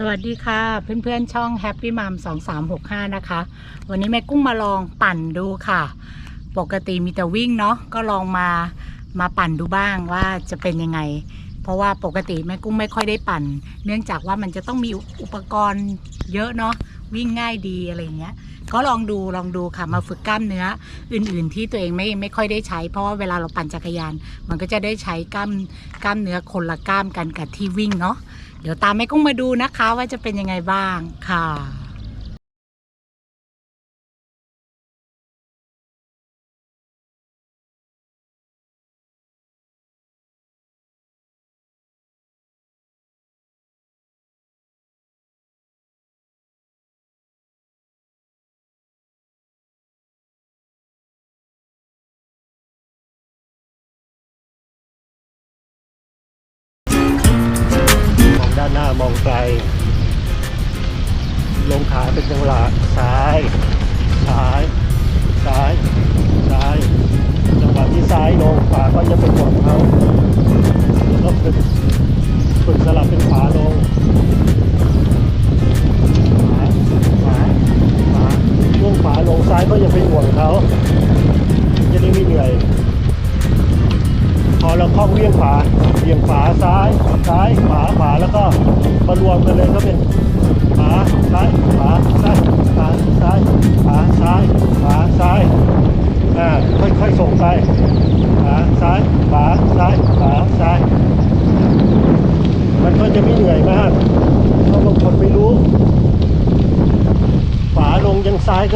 สวัสดีค่ะ เพื่อนๆช่อง Happy Mom 2365 นะคะ วันนี้แม่กุ้งมาลองปั่นดูค่ะ ปกติมีแต่วิ่งเนาะก็ลองมามาปั่นดูบ้างว่าจะเป็นยังไง เพราะว่าปกติแม่กุ้งไม่ค่อยได้ปั่น เนื่องจากว่ามันจะต้องมีอุปกรณ์เยอะเนาะ วิ่งง่ายดีอะไรอย่างเงี้ย ก็ลองดูลองดูค่ะมาฝึกกล้ามเนื้ออื่นๆ ที่ตัวเองไม่ไม่ค่อยได้ใช้ เพราะว่าเวลาเราปั่นจักรยาน มันก็จะได้ใช้กล้ามกล้ามเนื้อคนละกล้ามกันกับที่วิ่งเนาะเดี๋ยวตามแม่กุ้งมาดูนะคะว่าจะเป็นยังไงบ้างค่ะานหน้ามองไกล ลงขาเป็นจังหวะซ้าย ซ้าย ซ้าย ซ้าย จังหวะที่ซ้ายลงขวาก็จะเป็นของเขาแล้วก็ฝึกฝึกสลับเป็นขวาลง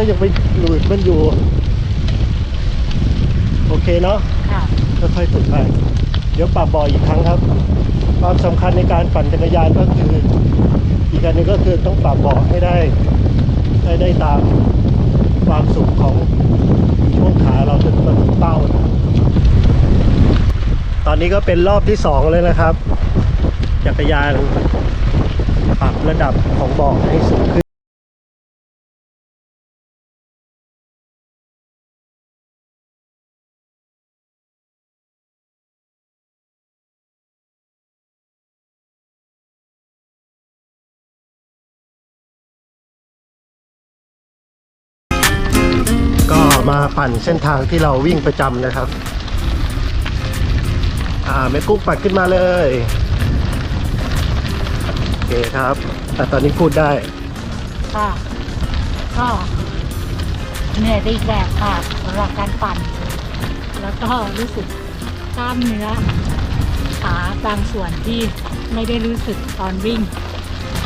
ก็ยังไปหลุดมันอยู่ โอเคเนาะค่ะ ค่อยๆฝึกไปเดี๋ยวปรับบ่อยอีกครั้งครับ ความสำคัญในการปั่นจักรยานก็คือ อีกอันหนึงก็คือต้องปรับเบาะให้ได้ให้ได้ตามความสุขของช่วงขาเราจนมาถึงเป้านะตอนนี้ก็เป็นรอบที่สองเลยนะครับ จักรยานปรับระดับของเบาะให้สูงขึ้น มาปั่นเส้นทางที่เราวิ่งประจำนะครับ อ่าแม่กุ๊กปัดขึ้นมาเลยโอเคครับแต่ตอนนี้พูดได้ค่ะก็เหนื่อยไปอีกแบบค่ะสำหรับการปั่น แล้วก็รู้สึกกล้ามเนื้อขาบางส่วนที่ไม่ได้รู้สึกตอนวิ่ง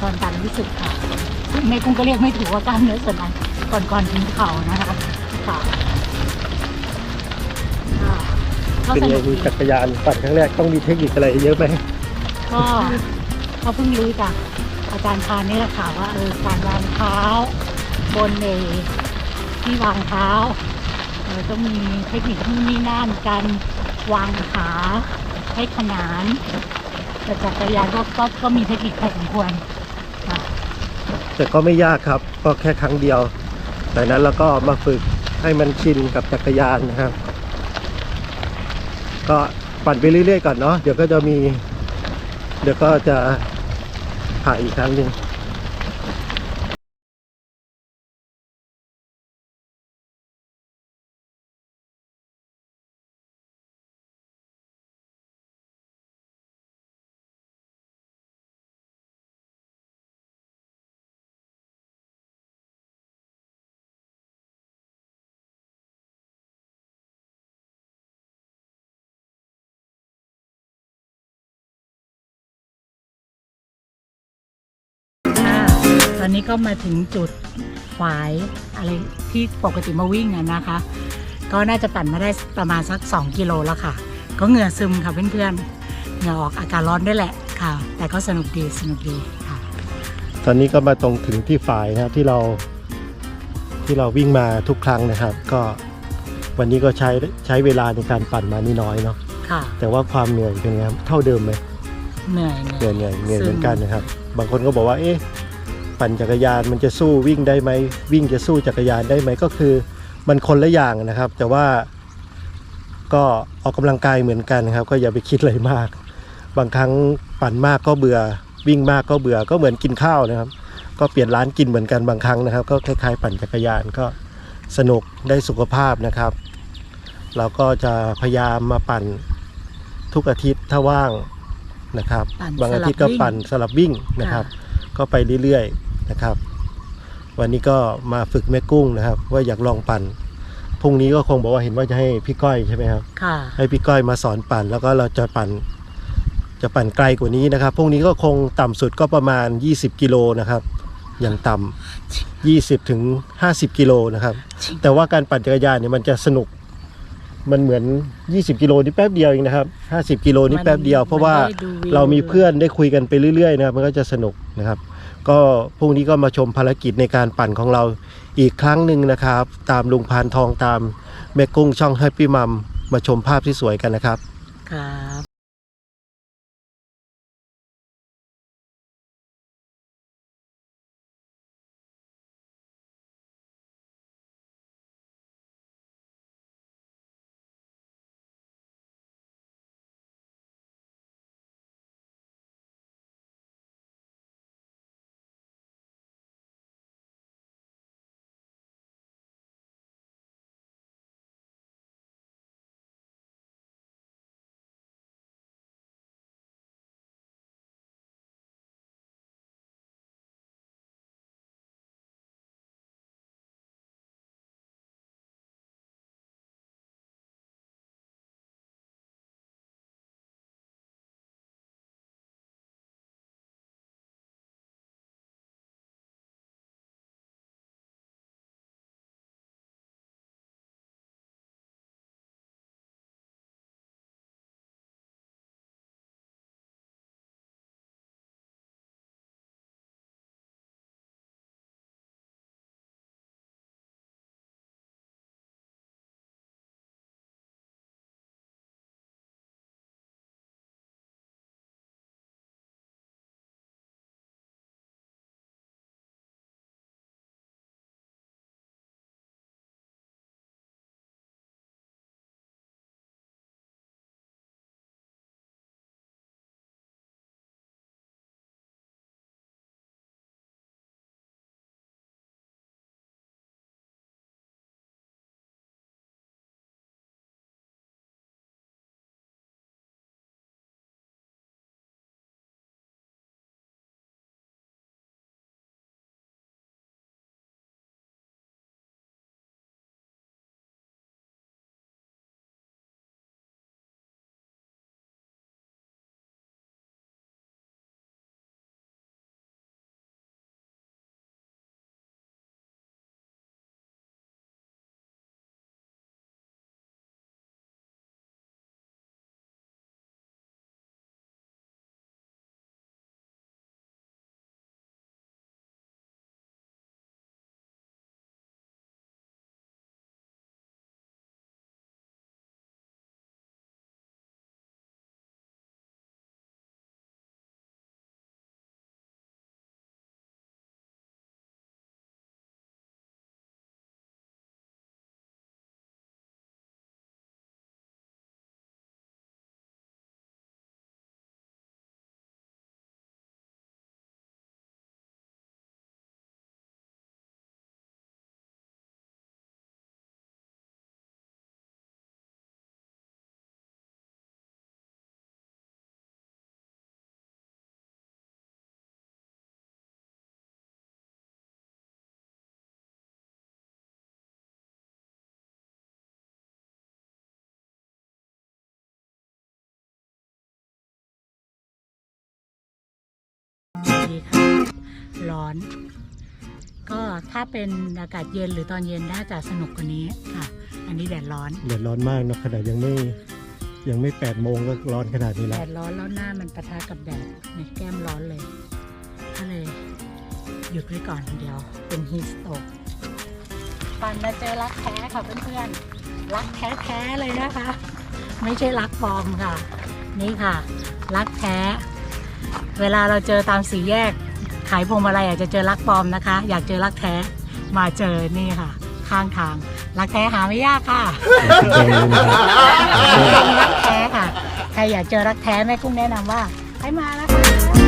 ตอนปั่นรู้สึกค่ะซึ่งแม่กุ้งก็เรียกไม่ถูกว่ากล้ามเนื้อส่วนไหนก่อนก่อนถึงเขานะคะ ค่ะค่ะก็เป็นสไงนุกมีดีจักรยานปั่นครั้งแรกต้องมีเทคนิคอะไรเยอะไหมก็ก็เพิ่งรู้จากอาจารย์พานนี่แหละค่ะว่าเออการวางเท้า บนเอที่วางเท้าเออต้องมีเทคนิคที่นี่นั่นการวางขาให้ขนานแต่จักรยานก็ก็ก็มีเทคนิคพอสมควรค่ะแต่ก็ไม่ยากครับ ก็แค่ครั้งเดียวแต่นั้นเราก็มาฝึก ให้มันชินกับจักรยานนะครับ ก็ปั่นไปเรื่อยๆก่อนเนาะเดี๋ยวก็จะมี เดี๋ยวก็จะถ่ายอีกครั้งหนึ่ง อนนี้ก็มาถึงจุดฝายอะไรที่ปกติมาวิ่งอะนะคะ ก็น่าจะปั่นมาได้ประมาณสัก 2 กิโลแล้วค่ะ ก็เหงื่อซึมค่ะเพื่อนๆเหงื่อออกอากาศร้อนด้วยแหละค่ะ แต่ก็สนุกดีสนุกดีค่ะ ตอนนี้ก็มาตรงถึงที่ฝ่ายนะครับที่เราที่เราวิ่งมาทุกครั้งนะครับ ก็วันนี้ก็ใช้ใช้เวลาในการปั่นมานี่น้อยเนาะค่ะ แต่ว่าความเหนื่อยเป็นไงครับเท่าเดิมไหมเหนื่อยเหนื่อยเหนื่อยเหนื่อยซึเหมือนกันนะครับ บางคนก็บอกว่าเอ๊ะ ปั่นจักรยานมันจะสู้วิ่งได้ไหมวิ่งจะสู้จักรยานได้ไหมก็คือ มันคนละอย่างนะครับ แต่ว่าก็ออกกำลังกายเหมือนกันนะครับ ก็อย่าไปคิดอะไรมาก บางครั้งปั่นมากก็เบื่อ วิ่งมากก็เบื่อก็เหมือนกินข้าวนะครับ ก็เปลี่ยนร้านกินเหมือนกันบางครั้งนะครับ ก็คล้ายๆ ปั่นจักรยานก็สนุกได้สุขภาพนะครับ เราก็จะพยายามมาปั่นทุกอาทิตย์ถ้าว่างนะครับปั่นบางอาทิตย์ก็สลับวิ่งปั่นสลับวิ่งนะครับ ก็ไปเรื่อยๆ นะครับ วันนี้ก็มาฝึกแม่กุ้งนะครับ ว่าอยากลองปั่นพรุ่งนี้ก็คงบอกว่าเห็นว่าจะให้พี่ก้อยใช่ไหมครับค่ะ ให้พี่ก้อยมาสอนปั่น แล้วก็เราจะปั่น จะปั่นไกลกว่านี้นะครับพรุ่งนี้ก็คงต่ำสุดก็ประมาณ 20 กิโลนะครับ อย่างต่ำ20ถึง50 กิโลนะครับ แต่ว่าการปั่นจักรยานเนี่ยมันจะสนุก มันเหมือน 20 กิโลนี่แป๊บเดียวเองนะครับ50 กิโลนี่แป๊บเดียว เพราะว่ามันได้ดูวิว เรามีเพื่อนได้คุยกันไปเรื่อยๆนะครับมันก็จะสนุกนะครับ ก็พรุ่งนี้ก็มาชมภารกิจในการปั่นของเราอีกครั้งหนึ่งนะครับ ตามลุงพานทองตามแม่กุ้งช่องแฮปปี้มัมมาชมภาพที่สวยกันนะครับ ครับ ดีค่ะร้อน ก็ถ้าเป็นอากาศเย็นหรือตอนเย็นน่าจะสนุกกว่านี้ค่ะ อันนี้แดดร้อนเดือดร้อนมากนะขนาดยังไม่ยังไม่แปดโมงก็ร้อนขนาดนี้แดแล้วดร้อนแล้วหน้ามันปะทะกับแดดในแก้มร้อนเลยก็เลยหยุดไว้ก่อนเดียว เป็นฮีสโตกปันมาเจอรักแท้ค่ะเพื่อนๆรักแท้ๆเลยนะคะ ไม่ใช่รักปลอมค่ะ นี่ค่ะ รักแท้ เวลาเราเจอตามสี่แยก ขายพวงมาลัยอาจจะเจอรักปลอมนะคะ อยากเจอรักแท้มาเจอนี่ค่ะ ข้างทางรักแท้หาไม่ยากค่ะรักแท้ค่ะใครอยากเจอรักแท้แม่กุ้งแนะนำว่าให้มานะคะ